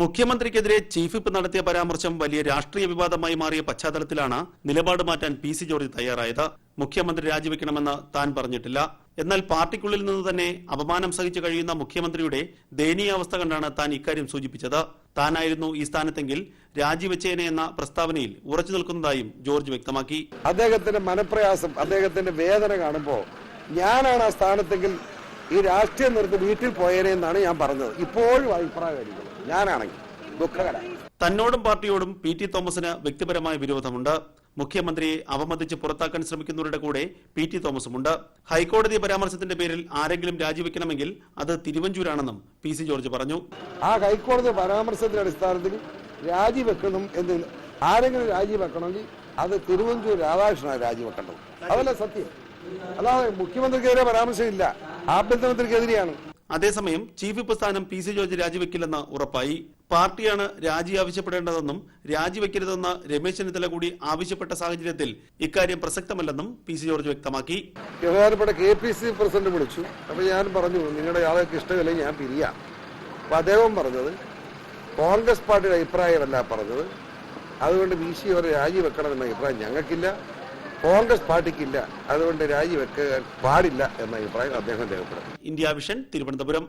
മുഖ്യമന്ത്രിക്കെതിരെ chief whip നടത്തിയ പരാമർശം വലിയ രാഷ്ട്രീയ വിവാദമായി മാറിയ പശ്ചാത്തലത്തിലാണ് നിലപാട് മാറ്റാൻ പി സി ജോർജ് തയ്യാറായത്. മുഖ്യമന്ത്രി രാജിവെക്കണമെന്ന് താൻ പറഞ്ഞിട്ടില്ല. എന്നാൽ പാർട്ടിക്കുള്ളിൽ നിന്ന് തന്നെ അപമാനം സഹിച്ചു കഴിയുന്ന മുഖ്യമന്ത്രിയുടെ ദയനീയാവസ്ഥ കണ്ടാണ് താൻ ഇക്കാര്യം സൂചിപ്പിച്ചത്. താനായിരുന്നു ഈ സ്ഥാനത്തെങ്കിൽ രാജിവെച്ചേനെ എന്ന പ്രസ്താവനയിൽ ഉറച്ചു നിൽക്കുന്നതായും ജോർജ് വ്യക്തമാക്കി. അദ്ദേഹത്തിന്റെ മനപ്രയാസം അദ്ദേഹത്തിന്റെ വേദന കാണുമ്പോൾ ഞാനാണ് ആ സ്ഥാനത്തെങ്കിൽ ഈ രാഷ്ട്രീയം നിർത്തി വീട്ടിൽ പോയേനെന്നാണ് ഞാൻ പറഞ്ഞത്. ഇപ്പോഴും അഭിപ്രായമായിരിക്കും ഞാനാണെങ്കിൽ ദുഃഖകര. തന്നോടും പാർട്ടിയോടും പി ടി തോമസിന് വ്യക്തിപരമായ വിരോധമുണ്ട്. മുഖ്യമന്ത്രിയെ അവമതിച്ച് പുറത്താക്കാൻ ശ്രമിക്കുന്നവരുടെ കൂടെ പി ടി തോമസുമുണ്ട്. ഹൈക്കോടതി പരാമർശത്തിന്റെ പേരിൽ ആരെങ്കിലും രാജിവെക്കണമെങ്കിൽ അത് തിരുവഞ്ചൂരാണെന്നും പി സി ജോർജ് പറഞ്ഞു. ആ ഹൈക്കോടതി പരാമർശത്തിന്റെ അടിസ്ഥാനത്തിൽ രാജിവെക്കണം എന്ന് ആരെങ്കിലും രാജിവെക്കണമെങ്കിൽ അത് തിരുവഞ്ചൂർ രാധാകൃഷ്ണനാണ് രാജിവെക്കേണ്ടത്. അതല്ല സത്യം. അല്ലാതെ മുഖ്യമന്ത്രിക്കെതിരെ പരാമർശമില്ല. ആഭ്യന്തരമന്ത്രിക്കെതിരെയാണ്. അതേസമയം ചീഫ് വിപ്പ് സ്ഥാനം പി സി ജോർജ് രാജിവെക്കില്ലെന്ന് ഉറപ്പായി. പാർട്ടിയാണ് രാജി ആവശ്യപ്പെടേണ്ടതെന്നും രാജിവെക്കരുതെന്ന് രമേശ് ചെന്നിത്തല കൂടി ആവശ്യപ്പെട്ട സാഹചര്യത്തിൽ ഇക്കാര്യം പ്രസക്തമല്ലെന്നും പി സി ജോർജ് വ്യക്തമാക്കി. ബഹുമാനപ്പെട്ട കെ പി സി പ്രസിഡന്റ് വിളിച്ചു. അപ്പൊ ഞാൻ പറഞ്ഞു നിങ്ങളുടെ ആളുകൾക്ക് ഇഷ്ടമില്ലെങ്കിൽ ഞാൻ പിരിയാം. അപ്പൊ അദ്ദേഹം പറഞ്ഞത് കോൺഗ്രസ് പാർട്ടിയുടെ അഭിപ്രായമല്ല പറഞ്ഞത്. അതുകൊണ്ട് വി സി അവർ രാജിവെക്കണമെന്ന അഭിപ്രായം ഞങ്ങൾക്കില്ല. കോൺഗ്രസ് പാർട്ടിക്കില്ല. അതുകൊണ്ട് രാജിവെക്കാൻ പാടില്ല എന്ന അഭിപ്രായം അദ്ദേഹം രേഖപ്പെടുത്തി ഇന്ത്യ വിഷൻ തിരുവനന്തപുരം.